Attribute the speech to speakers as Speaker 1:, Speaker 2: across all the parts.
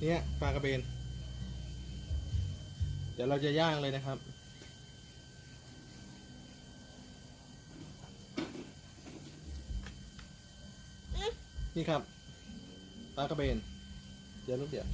Speaker 1: เนี่ยปลากระเบน เดี๋ยวเราจะย่างเลยนะครับ นี่ครับปลากระเบน เดี๋ยวลูกเดี๋ยว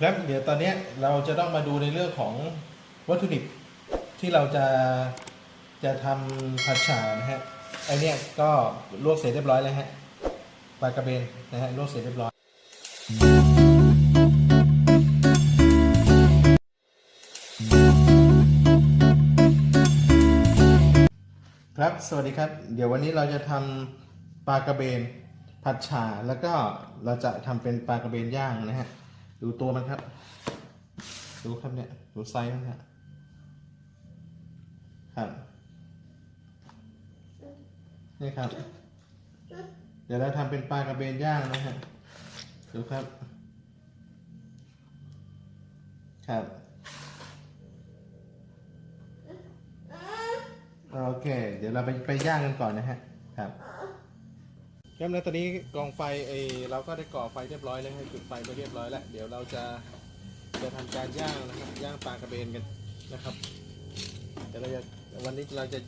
Speaker 1: ครับเดี๋ยวตอนนี้เราจะต้องมาดูในเรื่องของวัตถุดิบที่เราจะจะทำผัดฉ่านะฮะไอเนี้ยก็ลวกเสร็จเรียบร้อยแล้วฮะ ปลากระเบนนะฮะลวกเสร็จเรียบร้อย ครับสวัสดีครับ เดี๋ยววันนี้เราจะทำปลากระเบนผัดฉ่าแล้วก็เราจะทำเป็นปลากระเบนย่างนะฮะดูตัวมันครับ ดูครับเนี่ยดูไซส์มันฮะครับนี่ครับ เดี๋ยวเราทำเป็นปลากระเบนย่างนะฮะ ดูครับ ครับ โอเค เดี๋ยวเราไปไปย่างกันก่อนนะฮะ ครับครับแล้วตอนนี้กองไฟเอเราก็ได้ก่อไฟเรียบร้อยแล้วให้จุดไฟไปเรียบร้อยแล้ว เดี๋ยวเราจะจะทำการย่างนะครับ ย่างปลากระเบนกันนะครับ เดี๋ยวเราจะวันนี้เราจะ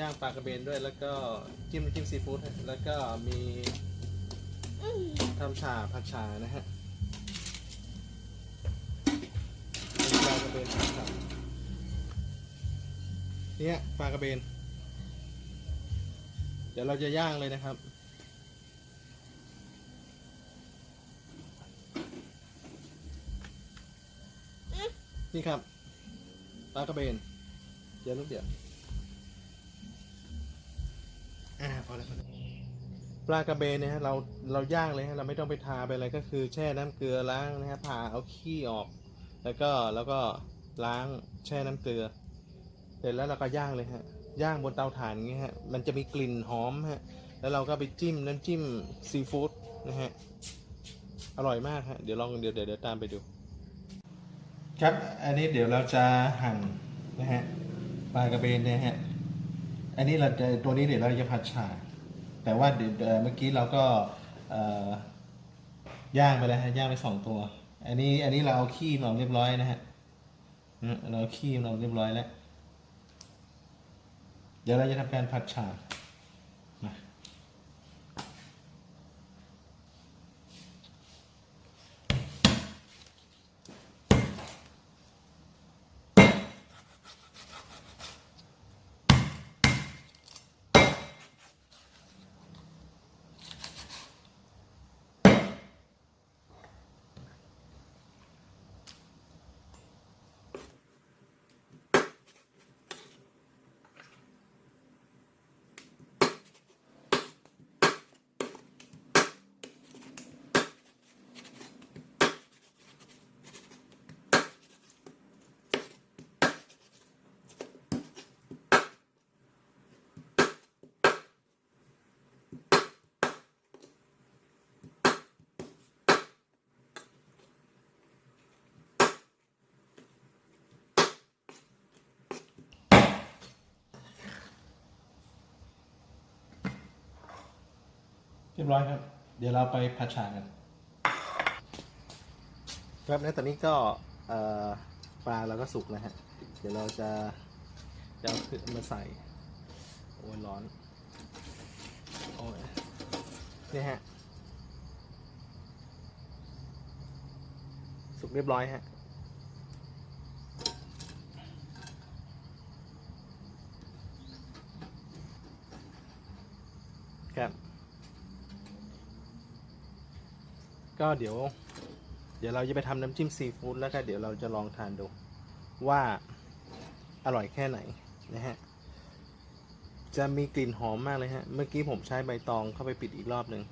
Speaker 1: ย่างปลากระเบนด้วย แล้วก็จิ้มน้ำจิ้มซีฟู้ดฮะแล้วก็มีทำฉาผัดฉานะฮะปลากระเบนผัดฉาเนี่ยปลากระเบน เดี๋ยวเราจะย่างเลยนะครับนี่ครับปลากระเบน เดี๋ยวลูกเดี๋ยว อ่าพอแล้วปลากระเบนเนี่ยฮะเราเราย่างเลยฮะเราไม่ต้องไปทาไปอะไรก็คือแช่น้ำเกลือล้างนะฮะผ่าเอาขี้ออก แล้วก็แล้วก็ล้างแช่น้ำเกลือ เสร็จแล้วเราก็ย่างเลยฮะย่างบนเตาถ่านอย่างเงี้ยฮะมันจะมีกลิ่นหอมฮะแล้วเราก็ไปจิ้มน้ำจิ้มซีฟู้ดนะฮะอร่อยมากฮะเดี๋ยวลองเดี๋ยวเดี๋ยวเดี๋ยวตามไปดู ครับ อันนี้เดี๋ยวเราจะหั่นนะฮะปลากระเบนเนี่ยฮะ อันนี้เราจะตัวนี้เดี๋ยวเราจะผัดฉ่าแต่ว่าเดี๋ยวเอ่อเมื่อกี้เราก็เอ่อย่างไปแล้วฮะย่างไปสองตัว อันนี้อันนี้เราเอาขี้มาเรียบร้อยนะฮะอืมเราเอาขี้มาเรียบร้อยแล้ว เดี๋ยวเราจะทำการผัดฉ่า เรียบร้อยครับ เดี๋ยวเราไปผัดฉากัน ครับในตอนนี้ก็เอ่อปลาเราก็สุกแล้วฮะ เดี๋ยวเราจะจะเอาขึ้นมาใส่ โอ้ยร้อน โอ้ยนี่ฮะ สุกเรียบร้อยฮะ ก็เดี๋ยว เดี๋ยวเราจะไปทำน้ำจิ้มซีฟู้ดแล้วก็เดี๋ยวเราจะลองทานดู ว่าอร่อยแค่ไหนนะฮะ จะมีกลิ่นหอมมากเลยฮะ เมื่อกี้ผมใช้ใบตองเข้าไปปิดอีกรอบหนึ่ง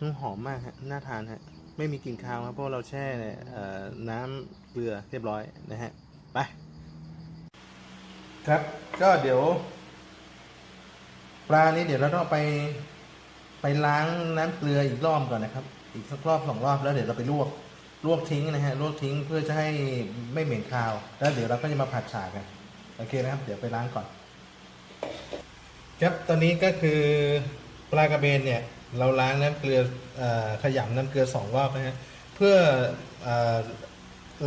Speaker 1: อืมหอมมากฮะ น่าทานฮะ ไม่มีกลิ่นคาวครับเพราะเราแช่น้ำเกลือเรียบร้อยนะฮะ ไป ครับ ก็เดี๋ยว ปลานี้เดี๋ยวเราต้องไป ไปล้างน้ำเกลืออีกรอบก่อนนะครับ อีกสักรอบสองรอบแล้วเดี๋ยวเราไปลวกลวกทิ้งนะฮะลวกทิ้งเพื่อจะให้ไม่เหม็นคาว แล้วเดี๋ยวเราก็จะมาผัดฉากันโอเคนะครับ เดี๋ยวไปล้างก่อน ครับตอนนี้ก็คือปลากระเบนเนี่ยเราล้างน้ำเกลืออขยำน้ำเกลือสองรอบนะฮะเพื่อออ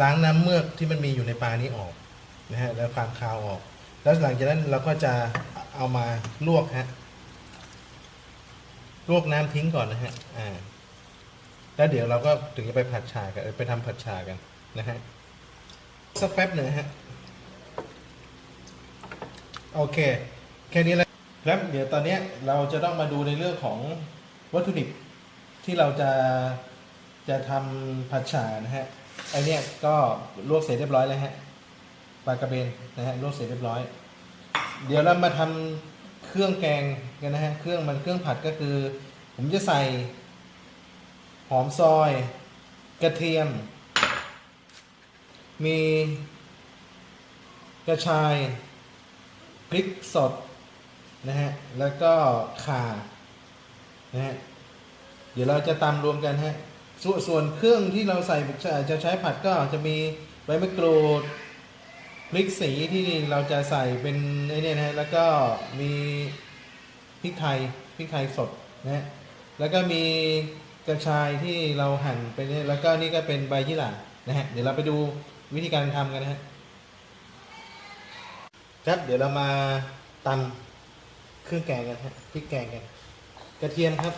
Speaker 1: ล้างน้ำเมือกที่มันมีอยู่ในปลานี้ออกนะฮะแล้วความคาวออก แล้วหลังจากนั้นเราก็จะเอามาลวกฮะ ลวกน้ำทิ้งก่อนนะฮะ อ่า แล้วเดี๋ยวเราก็ถึงจะไปผัดฉากันไปทำผัดฉากันนะฮะ สักแป๊บหนึ่งฮะ โอเค แค่นี้แหละครับเดี๋ยวตอนเนี้ยเราจะต้องมาดูในเรื่องของวัตถุดิบที่เราจะจะทำผัดฉานะฮะไอเนี้ยก็ลวกเสร็จเรียบร้อยแล้วฮะปลากระเบนนะฮะลวกเสร็จเรียบร้อย เดี๋ยวเรามาทำเครื่องแกง กันนะฮะเครื่องมันเครื่องผัดก็คือ ผมจะใส่ หอมซอย กระเทียม มีกระชายพริกสดนะฮะแล้วก็ข่านะฮะเดี๋ยวเราจะตำรวมกันฮะสส่วนเครื่องที่เราใส่จะใช้ผัดก็จะมีใบมะกรูดพริกสีที่เราจะใส่เป็นไอ้เนี่ยนะฮะแล้วก็มี พริกไทยพริกไทยสดนะฮะแล้วก็มีกระชายที่เราหั่นไปเนี่ยแล้วก็นี่ก็เป็นใบยี่หร่านะฮะเดี๋ยวเราไปดูวิธีการทำกันนะฮะครับเดี๋ยวเรามาตำเครื่องแกงกันฮะพริกแกงกัน กระเทียมครับ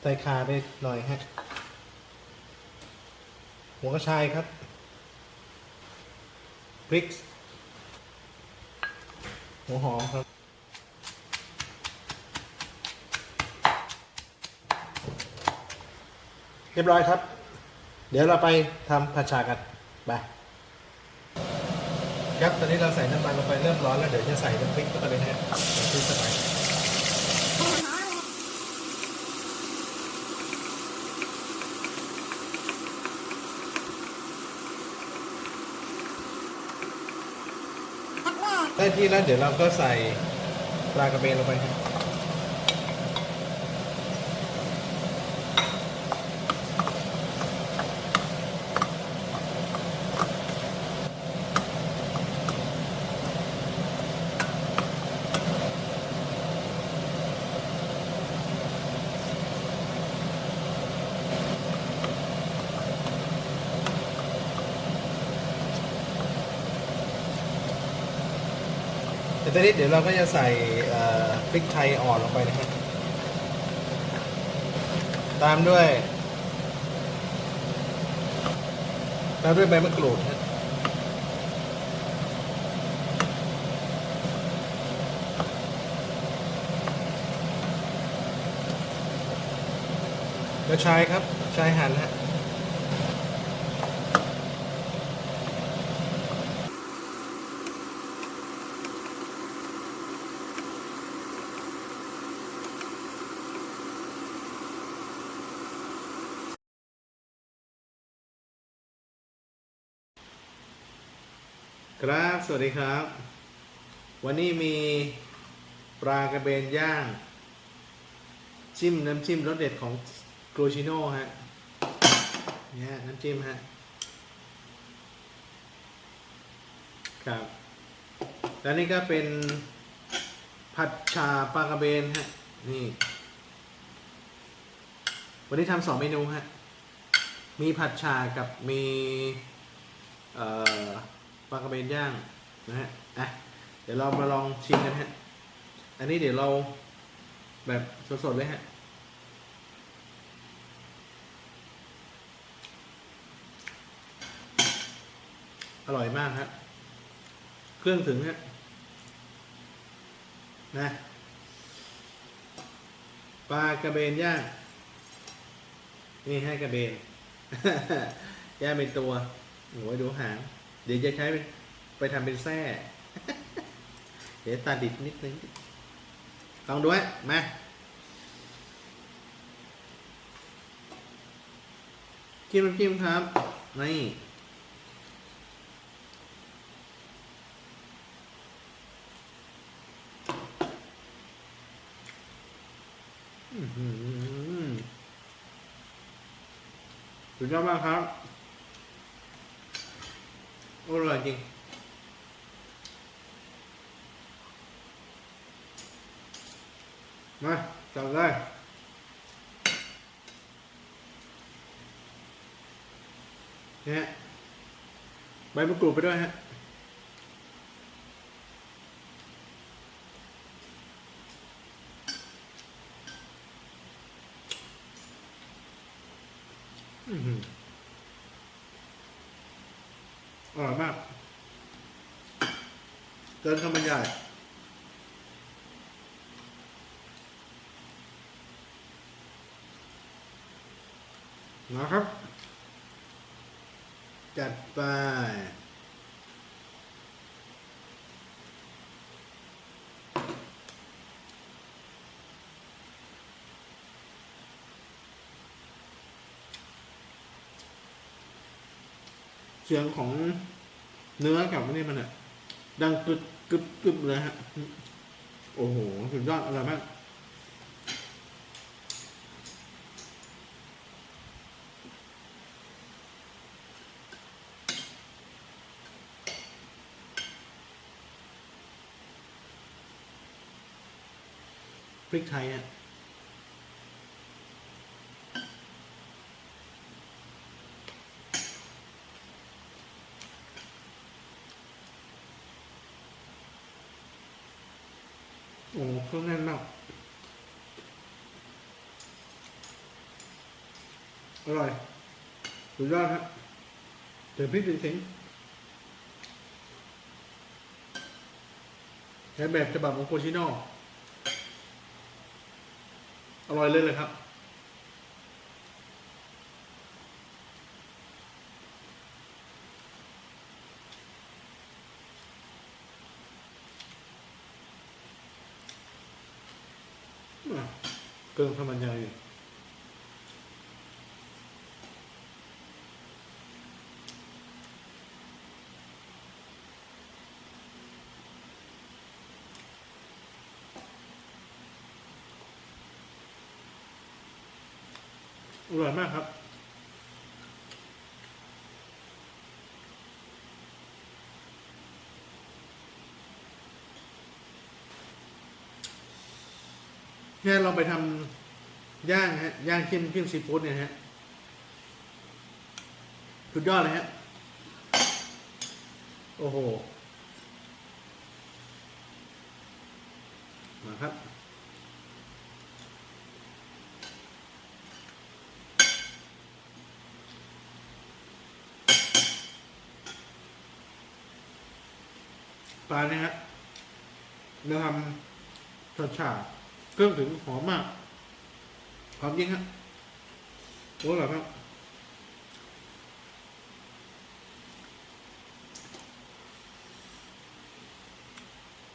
Speaker 1: ใส่ขาไปหน่อยฮะหัวกระชายครับพริก หัวหอมครับ เรียบร้อยครับ เดี๋ยวเราไปทำผัดฉากันไปครับตอนนี้เราใส่น้ำมันลงไปเริ่มร้อนแล้วเดี๋ยวจะใส่น้ำพริกเข้าไปเลยนะฮะน้ำพริกเข้าไป ได้ที่แล้วเดี๋ยวเราก็ใส่ปลากระเบนลงไปครับ ตอนนี้เดี๋ยวเราก็จะใส่พริกไทยอ่อนลงไปนะครับ ตามด้วย ตามด้วยใบมะกรูดฮะกระชายครับชายหั่นฮะ ครับ สวัสดีครับ วันนี้มีปลากระเบนย่าง จิ้มน้ำจิ้มรสเด็ดของโกรชิโน่ฮะเนี่ยน้ำจิ้มฮะ ครับ แล้วนี่ก็เป็นผัดชาปลากระเบนฮะ นี่ วันนี้ทำสองเมนูฮะ มีผัดชากับมี เอ่อ ปลากระเบนย่างนะฮะอะเดี๋ยวเรามาลองชิมกันฮะ อันนี้เดี๋ยวเราแบบสดๆเลยฮะอร่อยมากครับเครื่องถึงฮะนะปลากระเบนย่างนี่ให้กระเบนย่างเป็นตัวโอ้ยดูหาง เดี๋ยวจะใช้ไปทำเป็นแส้เดี๋ยวตาดิดนิดนึงลองดูฮะมาจิ้มจิ้มครับ นี่อือหือสุดยอดมากครับ อร่อยจริงมาจับเลยเนี่ยฮะใบมะกรูดไปด้วยฮะอือหื อร่อยมากเกินคำบรรยายนะครับ จัดไป เสียงของเนื้อกับนี่มันอะดังกึบกึบกึบเลยฮะ โอ้โห สุดยอดอร่อยมากพริกไทยอะอ้ เครื่องแน่นมาก อร่อย สุดยอดครับถึงพริกถึงสิงใช้แบบฉบับของโคชิโน่อร่อยเลยเลยครับ เกินธรรมดาอยู่อร่อยมากครับ แค่เราไปทำย่างฮะย่างจิ้มจิ้มซีฟู้ดเนี่ยฮะสุดยอดเลยฮะโอ้โหมาครับปลาเนี่ยฮะเราทำชาชา เครื่องถึงหอมมากหอมจริงฮะโอ้หร่อครับ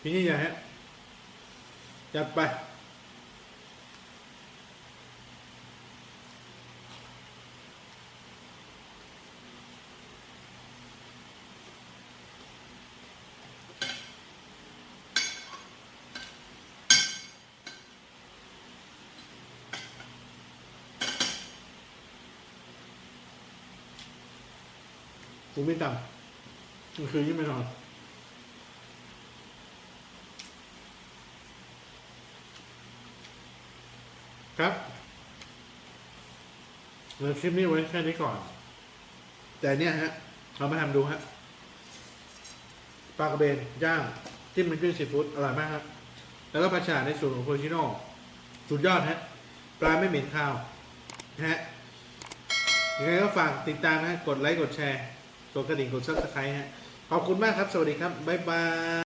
Speaker 1: พี่นี่ใหญ่ฮะจัดไป กูไม่ต่ำมันคือยิ่งไม่นอนครับเราคลิปนี้ไว้แค่นี้ก่อน แต่เนี่ยฮะ เรามาทำดูฮะปลากระเบนย่างจิ้มมันขึ้นซีฟู้ดอร่อยมากครับ แล้วก็ผัดฉาในสูตรของโคชิโน่สุดยอดฮะ ปลาไม่เหม็นข้าว นะฮะยังไงก็ฝากติดตามนะ กดไลค์ กดแชร์ กดกระดิ่งกดซับสไครต์ฮะขอบคุณมากครับ สวัสดีครับ บ๊ายบาย